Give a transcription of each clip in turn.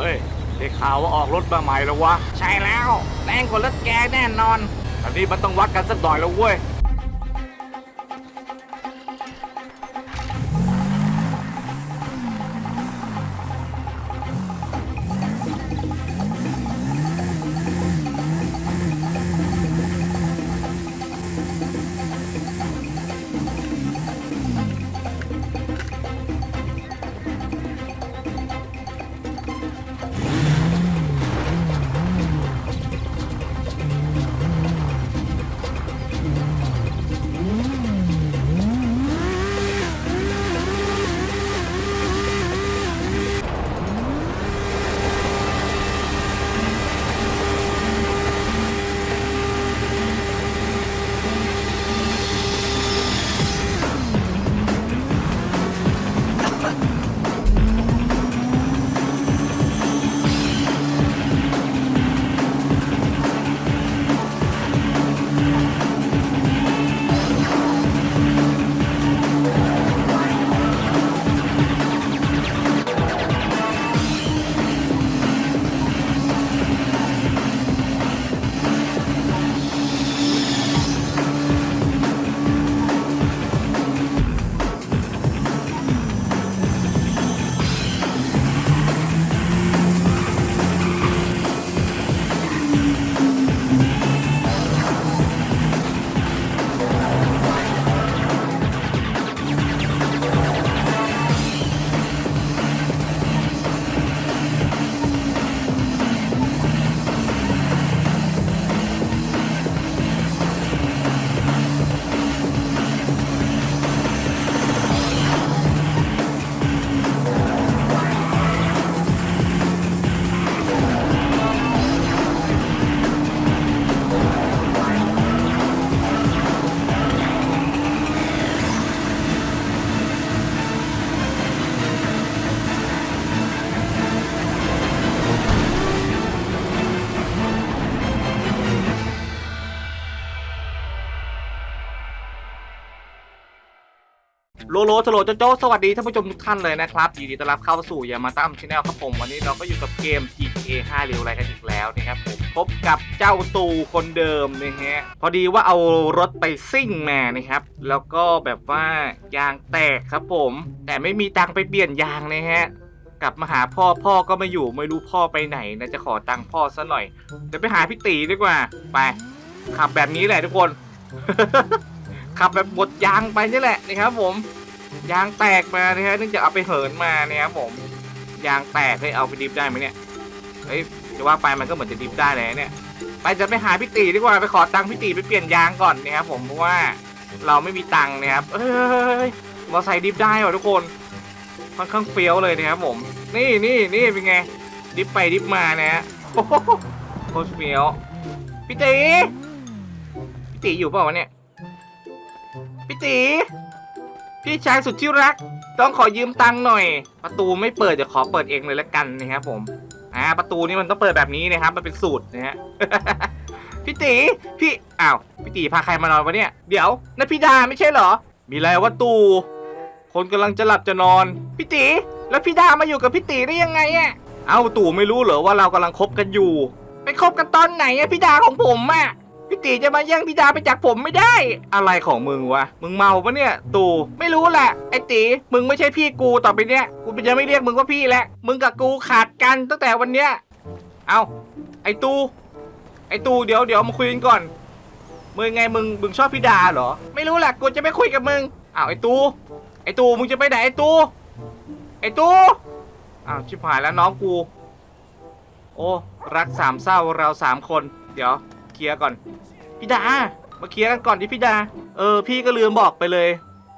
เฮ้ยได้ข่าวว่าออกรถมาใหม่แล้ววะ ใช่แล้วแรงกว่ารถแกแน่นอนอันนี้มันต้องวัดกันสักหน่อยแล้วเว้ย โลโลโทโลโจโจสวัสดีท่านผู้ชมทุกท่านเลยนะครับยินดีต้อนรับเข้าสู่ยามาตั้มชาแนลครับผมวันนี้เราก็อยู่กับเกม GTA 5เร็วไรกันอีกแล้วนะครับผมพบกับเจ้าตูคนเดิมนะฮะพอดีว่าเอารถไปซิ่งมานะครับ แล้วก็แบบว่ายางแตกครับผม แต่ไม่มีตังไปเปลี่ยนยางนะฮะกลับมาหาพ่อพ่อก็ไม่อยู่ไม่รู้พ่อไปไหนนะจะขอตังค์พ่อซะหน่อยเดี๋ยวไปหาพี่ตีดีกว่าไป ขับแบบนี้แหละทุกคน ขับแบบบดยางไปนี่แหละนะครับผม ยางแตกมานะฮะเนื่องจากเอาไปเหินมานะครับผมยางแตกให้ยเอาไปดิฟได้ไหมเนี่ยเฮ้ยจะว่าไปมันก็เหมือนจะดิฟได้เลยนะเนี่ยไปจะไปหาพี่ตีดีกว่าไปขอตังค์พี่ตีไปเปลี่ยนยางก่อนนะครับผมเพราะว่าเราไม่มีตังค์นะครับเอ้ยมอไซค์ดิฟได้ว่ะทุกคนค่อนข้างเฟี้ยวเลยนะครับผม นี่นี่นี่เป็นไง ดิฟไปดิฟมานะฮะโอ้โหโคตรเฟี้ยวพี่ตีพี่ตีอยู่เปล่าวะเนี่ยพี่ตี พี่ชายสุดที่รัก ต้องขอยืมตังค์หน่อย ประตูไม่เปิดจะขอเปิดเองเลยละกันนะครับผมอ่าประตูนี่มันต้องเปิดแบบนี้นะครับมันเป็นสูตรนะฮะพี่ตีพี่อ้าวพี่ตีพาใครมานอนวะเนี่ยเดี๋ยวนั่นพี่ดาไม่ใช่เหรอ มีอะไรวะตู คนกำลังจะหลับจะนอนพี่ตีแล้วพี่ดามาอยู่กับพี่ตีได้ยังไงอะเอ้าตู่ไม่รู้เหรอว่าเรากำลังคบกันอยู่ ไปคบกันตอนไหนอะพี่ดาของผมอะ พี่ตีจะมาแย่งพี่ดาไปจากผมไม่ได้ อะไรของมึงวะ มึงเมาปะเนี่ย ตูไม่รู้แหละ ไอ้ตีมึงไม่ใช่พี่กูต่อไปเนี้ยกูจะไม่เรียกมึงว่าพี่แล้วมึงกับกูขาดกันตั้งแต่วันเนี้ย เอาไอ้ตูไอ้ตูเดี๋ยวเดี๋ยวมาคุยกันก่อน มึงไงมึงมึงชอบพี่ดาเหรอ ไม่รู้แหละกูจะไม่คุยกับมึง อ้าวไอ้ตูไอ้ตูมึงจะไปไหนไอ้ตูไอ้ตูอ้าวชิบหายแล้วน้องกู โอ้รักสามเศร้าเราสามคน เดี๋ยว ลียร์ก่อน พี่ดา มาเคลียร์กันก่อนดิพี่ดา เออ พี่ก็ลืมบอกไปเลย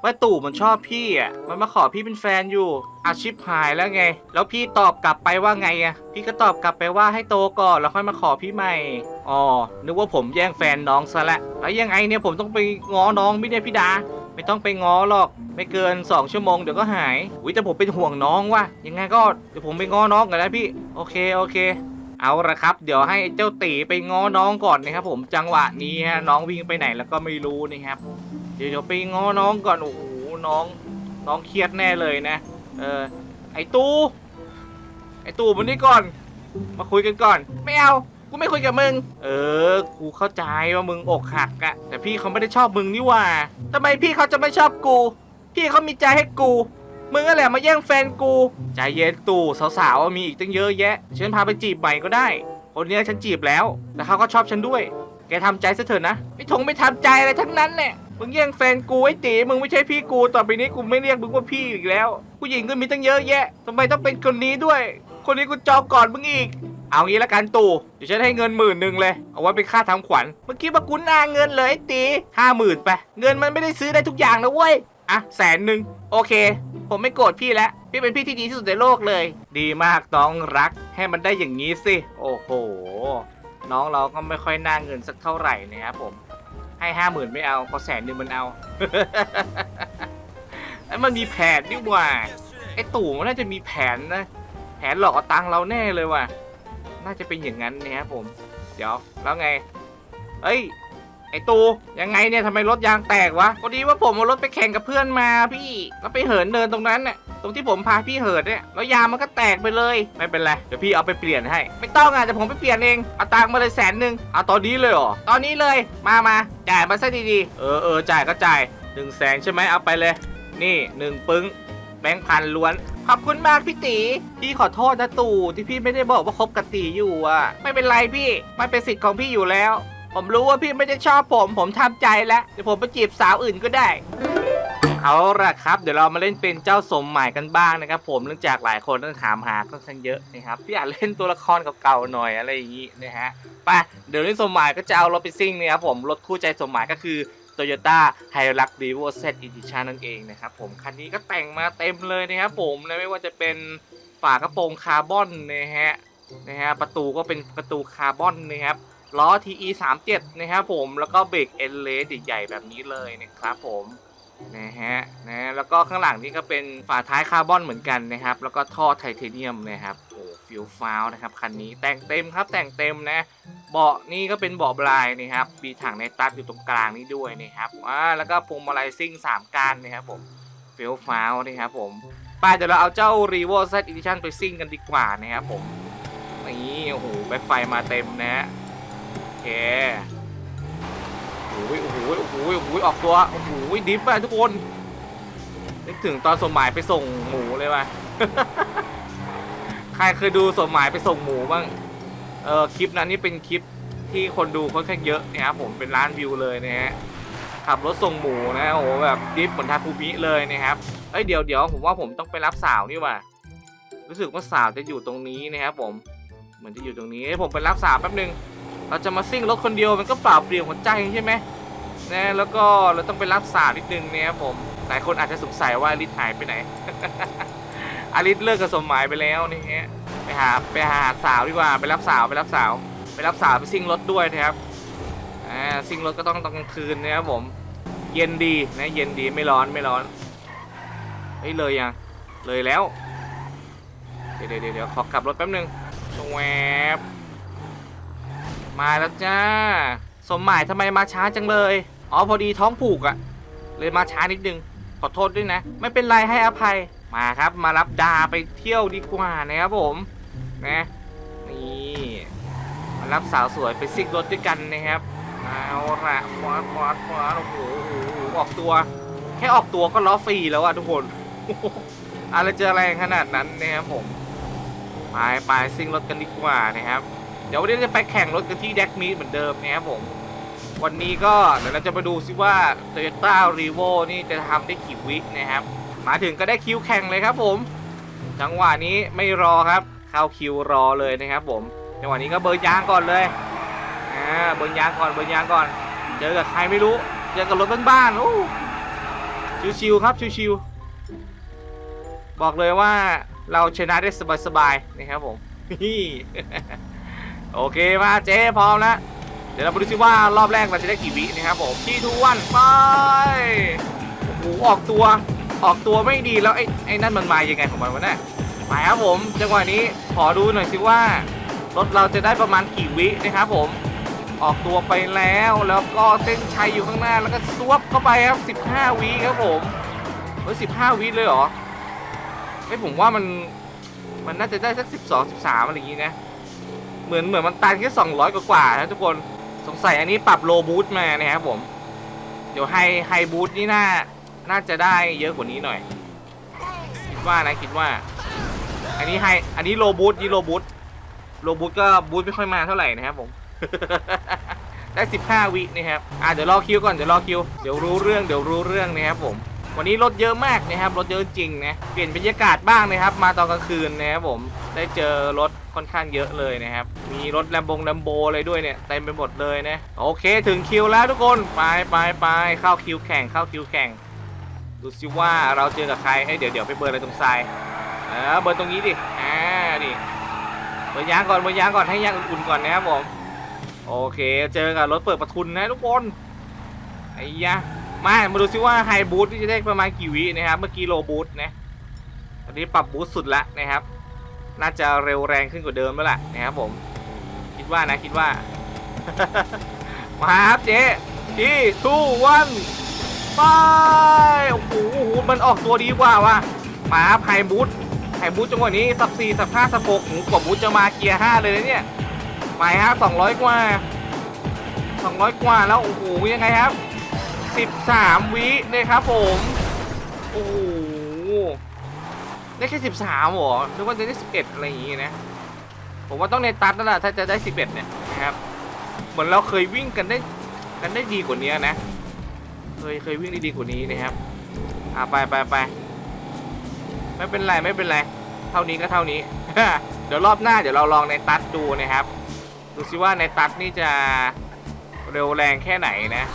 ว่าตู่มันชอบพี่อะ มันมาขอพี่เป็นแฟนอยู่ อาชิบหายแล้วไง แล้วพี่ตอบกลับไปว่าไงอะ พี่ก็ตอบกลับไปว่าให้โตก่อนแล้วค่อยมาขอพี่ใหม่ อ๋อ นึกว่าผมแย่งแฟนน้องซะละแล้วยังไงเนี่ยผมต้องไปง้อน้องไม่ได้พี่ดา ไม่ต้องไปง้อหรอก ไม่เกิน 2 ชั่วโมงเดี๋ยวก็หาย อุ้ยแต่ผมเป็นห่วงน้องว่ะ ยังไงก็เดี๋ยวผมไปง้อน้องกันนะพี่ โอเคโอเค เอาละครับ เดี๋ยวให้เจ้าตีไปง้อน้องก่อนนะครับ ผมจังหวะนี้ฮะน้องวิ่งไปไหนแล้วก็ไม่รู้นะครับ เดี๋ยวเดี๋ยวไปง้อน้องก่อนโอ้โหน้อง น้องเครียดแน่เลยนะ เออไอตู้ไอตู่มันนี่ก่อน มาคุยกันก่อน ไม่เอากูไม่คุยกับมึง เออ กูเข้าใจว่ามึงอกหักอะแต่พี่เขาไม่ได้ชอบมึงนี่ว่าทำไมพี่เขาจะไม่ชอบกู พี่เขามีใจให้กู มึงก็แหละมาแย่งแฟนกู ใจเย็นตู่สาวๆมีอีกตั้งเยอะแยะ ฉันพาไปจีบใหม่ก็ได้ คนนี้ฉันจีบแล้ว แต่เขาก็ชอบฉันด้วย แกทำใจซะเถอะนะ ไม่ทงไม่ทำใจอะไรทั้งนั้นแหละมึงแย่งแฟนกูไอ้ตีมึงไม่ใช่พี่กู ต่อไปนี้กูไม่เรียกมึงว่าพี่อีกแล้ว ผู้หญิงก็มีตั้งเยอะแยะทำไมต้องเป็นคนนี้ด้วย คนนี้กูจองก่อนมึงอีก เอางี้ละกันตู่ เดี๋ยวฉันให้เงินหมื่นหนึ่งเลย เอาไว้เป็นค่าทำขวัญ เมื่อกี้ว่ากูหนาเงินเลยไอ้ตีห้าหมื่นไป เงินมันไม่ได้ซื้อได้ทุกอย่างนะเว้ย อะแสนหนึ่งโอเค ผมไม่โกรธพี่แล้ว พี่เป็นพี่ที่ดีที่สุดในโลกเลย ดีมากน้องรัก ให้มันได้อย่างนี้สิ โอ้โห น้องเราก็ไม่ค่อยน่าเงินสักเท่าไหร่นะครับผม ให้ห้าหมื่นไม่เอาพอแสนหนึ่งมันเอา ไอ้มันมีแผนนี่หว่า ไอ้ตู่มันน่าจะมีแผนนะ แผนหลอกเอาตังเราแน่เลยว่ะ น่าจะเป็นอย่างนั้นนะครับผม เดี๋ยวแล้วไง เอ้ย ไอตูยังไงเนี่ยทำไมรถยางแตกวะพอดีว่าผมเอารถไปแข่งกับเพื่อนมาพี่แล้วไปเหินเนินตรงนั้นน่ะตรงที่ผมพาพี่เหินเนี่ยแล้วยางมันก็แตกไปเลยไม่เป็นไรเดี๋ยวพี่เอาไปเปลี่ยนให้ ไม่ต้องอะเดี๋ยวผมไปเปลี่ยนเองเอาตังค์มาเลยแสนหนึ่งเอาตอนนี้เลยเหรอตอนนี้เลยมามาจ่ายมาซะดีๆเออเออจ่ายก็จ่ายหนึ่งแสนใช่ไหมเอาไปเลย นี่หนึ่งปึ้งแบงค์พันล้วนขอบคุณมากพี่ตีพี่ขอโทษนะตู่ที่พี่ไม่ได้บอกว่าคบกับตีอยู่อะ ไม่เป็นไรพี่มันเป็นสิทธิ์ของพี่อยู่แล้ว ผมรู้ว่าพี่ไม่ได้ชอบผม ผมทำใจแล้วเดี๋ยวผมไปจีบสาวอื่นก็ได้ เอาละครับ เดี๋ยวเรามาเล่นเป็นเจ้าสมหมายกันบ้างนะครับ ผมเนื่องจากหลายคนต้องถามหาค่อนข้างเยอะนะครับพี่อยากเล่นตัวละครเก่าๆหน่อยอะไรอย่างนี้นะฮะไปเดี๋ยวเล่นสมหมายก็จะเอารถไปซิ่งนะครับผมรถคู่ใจสมหมายก็คือ Toyota h i l u x r e v o Z Edition นั่นเองนะครับผมคันนี้ก็แต่งมาเต็มเลยนะครับผมนะไม่ว่าจะเป็นฝากระโปรงคาร์บอนนะฮะนะฮะประตูก็เป็นประตูคาร์บอนนะครับ ล้อ TE 3 7นะครับผมแล้วก็เบรกเอลเลสใหญ่แบบนี้เลยนะครับผมนะฮะนะแล้วก็ข้างหลังนี่ก็เป็นฝาท้ายคาร์บอนเหมือนกันนะครับ แล้วก็ท่อไทเทเนียมนะครับโอ้ฟิลฟ้าวนะครับคันนี้แต่งเต็มครับแต่งเต็มนะเบาะนี่ก็เป็นเบาะบลายนะครับมีถังในตัดอยู่ตรงกลางนี่ด้วยนะครับอ่าแล้วก็พวงมาลัยซิ่ง 3ก้านนะครับผมเฟลฟ้าวนะครับผมไปเดี๋ยวเราเอาเจ้า r e v o Z Edition ไปซิ่งกันดีกว่านะครับผมนี่โอ้โหแบ็คไฟมาเต็มนะฮะ เคโอ้โหโอ้โหโอ้โหโอ้โหออกตัวโอ้โหดิฟไปทุกคนนึกถึงตอนสมหมายไปส่งหมูเลยว่ะใครเคยดูสมหมายไปส่งหมูบ้างเออคลิปนั้นนี่เป็นคลิปที่คนดูค่อนข้างเยอะนะครับผมเป็นล้านวิวเลยนะฮะขับรถส่งหมูนะโอ้โหแบบดิฟเหมือนทาคุมิเลยนะครับเอ้ยเดี๋ยวเดี๋ยวผมว่าผมต้องไปรับสาวนี่ว่ะรู้สึกว่าสาวจะอยู่ตรงนี้นะครับผมเหมือนจะอยู่ตรงนี้ผมไปรับสาวแป๊บนึง เราจะมาซิ่งรถคนเดียวมันก็เปล่าเปลี่ยวหัวใจใช่ไหมนะแล้วก็เราต้องไปรับสาวนิดนึงนะครับผมหลายคนอาจจะสงสัยว่าอลิศหายไปไหน อลิศเลิกกับสมหมายไปแล้วนี่ฮะไปหาไปหาสาวดีกว่าไปรับสาวไปรับสาว ไปรับสาวไปซิ่งรถด้วยนะครับอ่าซิ่งรถก็ต้องตอนกลางคืนนะครับผม เย็นดีนะเย็นดีไม่ร้อนไม่ร้อนเฮ้ยเลยยังเลยแล้ว เดี๋ยวเดี๋ยวเดี๋ยวขอกับรถแป๊บนึงแวบ มาแล้วจ้า สมหมายทำไมมาช้าจังเลย อ๋อพอดีท้องผูกอะเลยมาช้านิดนึง ขอโทษด้วยนะ ไม่เป็นไรให้อภัย มาครับ มารับดาไปเที่ยวดีกว่านะครับผม นะ นี่มารับสาวสวยไปซิกรถด้วยกันนะครับ เอาละควาดควาดควาดโอ้โหโอ้โหออกตัว แค่ออกตัวก็ล้อฟรีแล้วอะทุกคน อะไรจะแรงขนาดนั้นนะครับผม ไปไปซิ่งรถกันดีกว่านะครับ เดี๋ยววันนี้เราจะไปแข่งรถกันที่แดกมีดเหมือนเดิมนะครับผม วันนี้ก็เดี๋ยวเราจะมาดูซิว่า Toyota r e v o นี่จะทำได้กี่วินะครับ มาถึงก็ได้คิวแข่งเลยครับผม จังหวะนี้ไม่รอครับ เข้าคิวรอเลยนะครับผม จังหวะนี้ก็เบอร์ยางก่อนเลยอ่าเบอร์ยางก่อนเบอร์ยางก่อน เจอกับใครไม่รู้ เจอกับรถบ้านๆโอ้ชิวๆครับชิวๆบอกเลยว่าเราชนะได้สบายๆนะครับผมนี่ โอเคมาเจ๊พร้อมแล้วเดี๋ยวเรามาดูซิว่ารอบแรกเราจะได้กี่วินะครับผมที่ทุกวันไปโอ้โหออกตัวออกตัวไม่ดีแล้วไอ้ไอ้นั่นมันมายังไงของมันวะเนี่ยไปครับผมจังหวะนี้ขอดูหน่อยสิว่ารถเราจะได้ประมาณกี่วินะครับผมออกตัวไปแล้วแล้วก็เส้นชัยอยู่ข้างหน้าแล้วก็ซวบเข้าไปครับ 15 วิครับผมเฮ้ย15 วิเลยเหรอเฮ้ยผมว่ามันมันน่าจะได้สักสิบสองสิบสามอะไรอย่างงี้นะ เหมือนเหมือนมันตันแค่สองร้อยกว่าๆนะทุกคนสงสัยอันนี้ปรับโลบูทมานะครับผม เดี๋ยวไฮไฮบูทนี่น่าน่าจะได้เยอะกว่านี้หน่อย คิดว่านะคิดว่า อันนี้ไฮอันนี้โลบูทนี่โลบูทโลบูทก็บูทไม่ค่อยมาเท่าไหร่นะครับผมได้ 15 วินะครับ อะเดี๋ยวรอคิวก่อน เดี๋ยวรอคิว เดี๋ยวรู้เรื่อง เดี๋ยวรู้เรื่องนะครับผม วันนี้รถเยอะมากนะครับรถเยอะจริงนะเปลี่ยนบรรยากาศบ้างนะครับ มาตอนกลางคืนนะครับผมได้เจอรถค่อนข้างเยอะเลยนะครับ มีรถแลมบงแลมโบอะไรด้วยเนี่ยเต็มไปหมดเลยนะโอเคถึงคิวแล้วทุกคนไปไปไปเข้าคิวแข่งเข้าคิวแข่งดูสิว่าเราเจอกับใครเอ้ยเดี๋ยวเดี๋ยวไปเบิร์นอะไรตรงทรายเออเบิร์นตรงนี้ดิอ่าดิเบิร์นยางก่อนเบิร์นยางก่อนให้ยางอุ่นๆก่อนนะครับผมโอเคเจอกับรถเปิดประทุนนะทุกคนไอ้ยะ มามาดูซิว่าไฮบูทจะได้ประมาณกี่วินะครับ เมื่อกี้โลบูทนะตอนนี้ปรับบูทสุดละนะครับ น่าจะเร็วแรงขึ้นกว่าเดิมแล้วล่ะนะครับผม คิดว่านะคิดว่า มาครับเจ๊ที่ทูวันไปโอ้โหมันออกตัวดีกว่าว่ะมาครับไฮบูทไฮบูทจังหวะนี้สับสี่สับห้าสับหกหูกว่าบูทจะมาเกียร์ห้าเลยนะเนี่ยไปครับสองร้อยกว่าสองร้อยกว่าแล้วโอ้โหยังไงครับ สิบสามวินะครับผม โอ้โห ได้แค่สิบสามหรอนึกว่าจะได้สิบเอ็ดอะไรอย่างงี้นะ ผมว่าต้องในตัดนั่นแหละถ้าจะได้สิบเอ็ดเนี่ยนะครับ เหมือนเราเคยวิ่งกันได้กันได้ดีกว่านี้นะ เคยเคยวิ่งได้ดีกว่านี้นะครับอ่าไปไปไปไม่เป็นไรไม่เป็นไร เท่านี้ก็เท่านี้ เดี๋ยวรอบหน้าเดี๋ยวเราลองในตัดดูนะครับ ดูซิว่าในตัดนี่จะเร็วแรงแค่ไหนนะ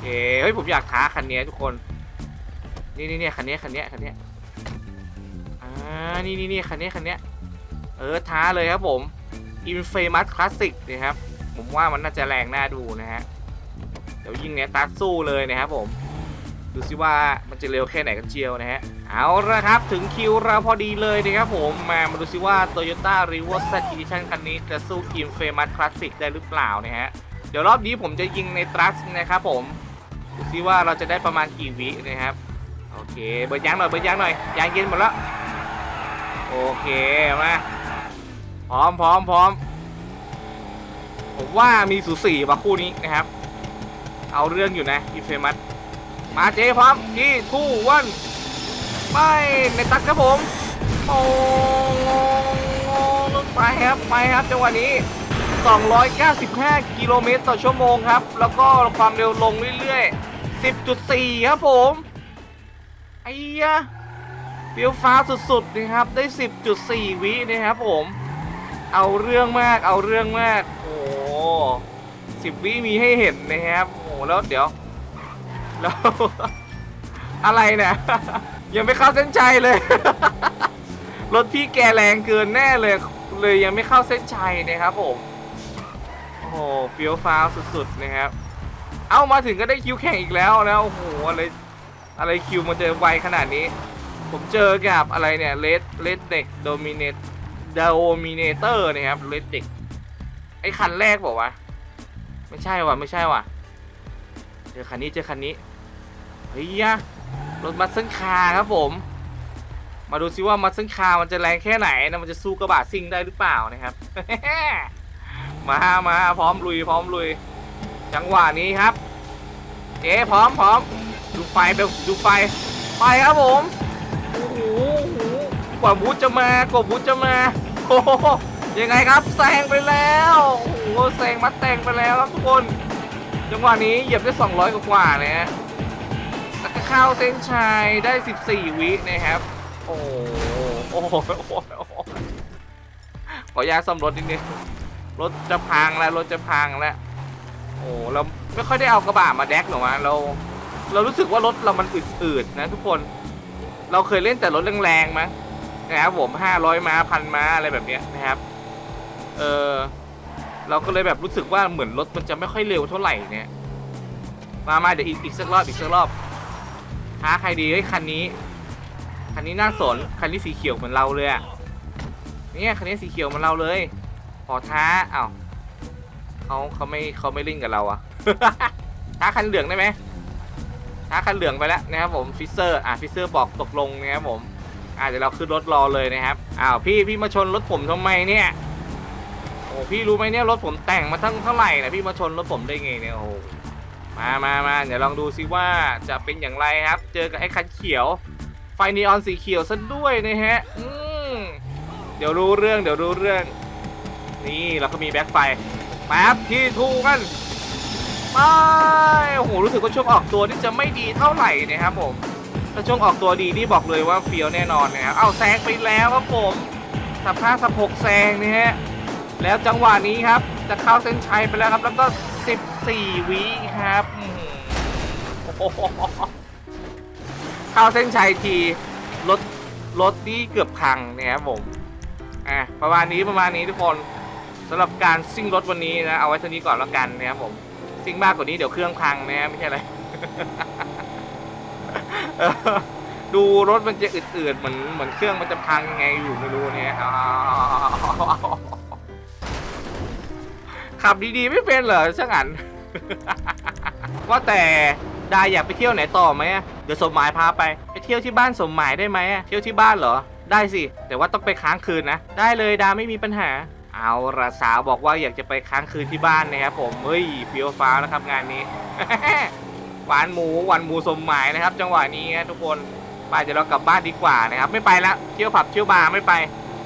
เคเฮ้ยผมอยากท้าคันนี้ทุกคน นี่นี่นี่คันนี้คันนี้คันนี้อ่านี่นี่นี่คันนี้คันนี้เออท้าเลยครับผม Infamous Classic นะครับผมว่ามันน่าจะแรงน่าดูนะฮะเดี๋ยวยิงเนี่ยตัดสู้เลยนะครับผม ดูซิว่ามันจะเร็วแค่ไหนกันเชียวนะฮะเอาละครับถึงคิวเราพอดีเลยนะครับผมมามาดูซิว่า Toyota r e v o z Edition คันนี้จะสู้ Infamous Classic ได้หรือเปล่านะฮะเดี๋ยวรอบนี้ผมจะยิงในตรัสนะครับผม ดูซิว่าเราจะได้ประมาณกี่วินะครับ โอเค เบิร์ยางหน่อย เบิร์ยางหน่อย ยางเย็นหมดแล้ว โอเค มา พร้อมพร้อมพร้อม ผมว่ามีสูสีว่ะคู่นี้นะครับ เอาเรื่องอยู่นะอีเฟมัสมาเจพร้อมที่คู่วันไปในตัดครับผม โอ้ไปครับ ไปครับจังหวะนี้ 295 กิโลเมตรต่อชั่วโมงครับ แล้วก็ความเร็วลงเรื่อยๆ 10.4 ครับผม ไอ้ยะเฟี้ยวฟ้าสุดๆนะครับ ได้ 10.4 วินะครับผม เอาเรื่องมาก เอาเรื่องมาก โอ้สิบวิมีให้เห็นนะครับ โอ้แล้วเดี๋ยว แล้ว อะไรเนี่ยยังไม่เข้าเส้นชัยเลย รถพี่แกแรงเกินแน่เลยเลยยังไม่เข้าเส้นชัยนะครับผม โอ้โหเฟี้ยวฟ้าวสุดๆนะครับ เอามาถึงก็ได้คิวแข่งอีกแล้วแล้วโอ้โหอะไรอะไรคิวมันจะไวขนาดนี้ ผมเจอกับอะไรเนี่ยเลดเลดเด็กโดมิเนตโดมิเนเตอร์นะครับเลดเด็กไอ้คันแรกบอกว่า ไม่ใช่ว่ะไม่ใช่ว่ะเจอคันนี้เจอคันนี้เฮ้ยยะรถมัสเซนคาครับผม มาดูซิว่ามัสเซนคามันจะแรงแค่ไหนนะมันจะสู้กระบะซิ่งได้หรือเปล่านะครับ มามาพร้อมลุยพร้อมลุย จังหวะนี้ครับ เจ๊พร้อมพร้อมดูไฟไปดูไฟไปครับผมโอ้โหกว่าบูธจะมากว่าบูธจะมาโอ้โหยังไงครับแซงไปแล้วโอ้โหแซงมัดแตงไปแล้วครับทุกคน จังหวะนี้เหยียบได้ 200 กว่าๆนะฮะแล้วก็เข้าเส้นชัยได้ 14 วินะครับ โอ้โหโอ้โหขออนุญาตซ่อมรถนิดนึง รถจะพังแล้วรถจะพังแล้วโอ้เราไม่ค่อยได้เอากระบะมาแดกหรอกวะเราเรารู้สึกว่ารถเรามันอืดๆนะทุกคน เราเคยเล่นแต่รถแรงๆมั้งนะครับผมห้าร้อยม้าพันม้าอะไรแบบเนี้ยนะครับ เออเราก็เลยแบบรู้สึกว่าเหมือนรถมันจะไม่ค่อยเร็วเท่าไหร่เนี่ย มามาเดี๋ยวอีกอีกสักรอบอีกสักรอบท้าใครดีเฮ้ยคันนี้ คันนี้น่าสน คันนี้สีเขียวเหมือนเราเลยอะเนี่ยคันนี้สีเขียวเหมือนเราเลย อท้าเอ้าเขาเขาไม่เขาไม่ลิงกับเราอะท้าคันเหลืองได้ไหมท้าคันเหลืองไปแล้วนะครับผมฟิเซอร์อะฟิเซอร์บอกตกลงนะครับผมอะเดี๋ยวเราขึ้นรถรอเลยนะครับอ้าวพี่พี่มาชนรถผมทำไมเนี่ยโอ้พี่รู้ไหมเนี่ยรถผมแต่งมาทั้งเท่าไหร่นะพี่มาชนรถผมได้ไงเนี่ยโอ้มามามาเดี๋ยวลองดูซิว่าจะเป็นอย่างไรครับ เจอกับไอ้คันเขียว ไฟนีออนสีเขียวซะด้วยนะฮะอืมเดี๋ยวรู้เรื่องเดี๋ยวรู้เรื่อง นี่เราก็มีแบ็คไฟแป๊บที่ทูกันไปโอ้โหรู้สึกว่าช่วงออกตัวนี่จะไม่ดีเท่าไหร่นะครับผมถ้าช่วงออกตัวดีนี่บอกเลยว่าเฟี้ยวแน่นอนนะครับเอาแซงไปแล้วครับผมสับห้าสับหกแซงนี่ฮะแล้วจังหวะนี้ครับ จะเข้าเส้นชัยไปแล้วครับ แล้วก็ 14 วิครับเข้าเส้นชัยทีรถรถนี่เกือบพังนะครับผมอะประมาณนี้ประมาณนี้ทุกคน สำหรับการซิ่งรถวันนี้นะ เอาไว้เท่านี้ก่อนแล้วกันนะครับผม ซิ่งมากกว่านี้เดี๋ยวเครื่องพังนะไม่ใช่อะไร ดูรถมันจะอืดๆเหมือนเหมือนเครื่องมันจะพังยังไงอยู่ไม่รู้เนี่ยขับดีๆไม่เป็นเหรอช่างอันว่าแต่ดาอยากไปเที่ยวไหนต่อไหมเดี๋ยวสมหมายพาไป ไปเที่ยวที่บ้านสมหมายได้ไหมเที่ยวที่บ้านเหรอ ได้สิ แต่ว่าต้องไปค้างคืนนะ ได้เลยดาไม่มีปัญหา เอาละสาวบอกว่าอยากจะไปค้างคืนที่บ้านนะครับผมเฮ้ยเฟี้ยวฟ้าวนะครับงานนี้ หวานหมูหวานหมูสมหมายนะครับ จังหวะนี้นะทุกคนไปเดี๋ยวเรากลับบ้านดีกว่านะครับ ไม่ไปละเที่ยวผับเที่ยวบาร์ไม่ไป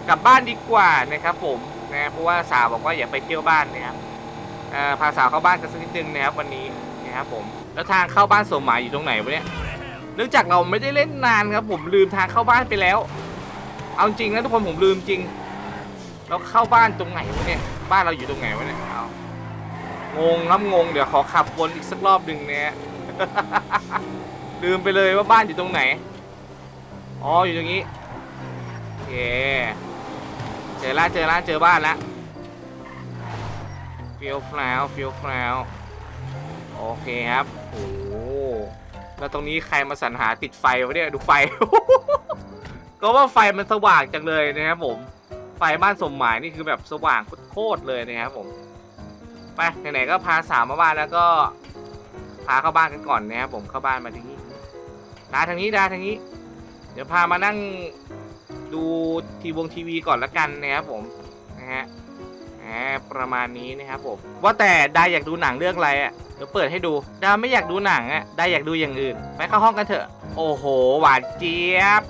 กลับบ้านดีกว่านะครับผมนะเพราะว่าสาวบอกว่าอย่าไปเที่ยวบ้านนะครับพาสาวเข้าบ้านกันสักนิดนึงนะครับวันนี้นะครับผมแล้วทางเข้าบ้านสมหมายอยู่ตรงไหนวะเนี่ยเนื่องจากเราไม่ได้เล่นนานครับผมลืมทางเข้าบ้านไปแล้ว เอาจริงนะทุกคนผมลืมจริง เราเข้าบ้านตรงไหนวะเนี่ย บ้านเราอยู่ตรงไหนวะเนี่ยเอางงครับงง เดี๋ยวขอขับวนอีกสักรอบหนึ่งเนี่ยลืมไปเลยว่าบ้านอยู่ตรงไหน อ๋อ อยู่ตรงนี้โอเคเจอละเจอละเจอบ้านละฟิลฟลาวฟิลฟลาวโอเคครับโอ้แล้วตรงนี้ใครมาสรรหาติดไฟวะเนี่ย ดูไฟ ก็ว่าไฟมันสว่างจังเลยนะครับผม ไฟบ้านสมหมายนี่คือแบบสว่างโคตรเลยนะครับผม ไปไหนๆก็พาสาวมาบ้านแล้วก็พาเข้าบ้านกันก่อนนะครับผมเข้าบ้านมาทางนี้ดาทางนี้ดาทางนี้ เดี๋ยวพามานั่งดูทีวงทีวีก่อนละกันนะครับผมนะฮะประมาณนี้นะครับผมว่าแต่ดาอยากดูหนังเรื่องอะไรอะเดี๋ยวเปิดให้ดูดาไม่อยากดูหนังอะดาอยากดูอย่างอื่น ไปเข้าห้องกันเถอะ โอ้โห หวานเจี๊ยบ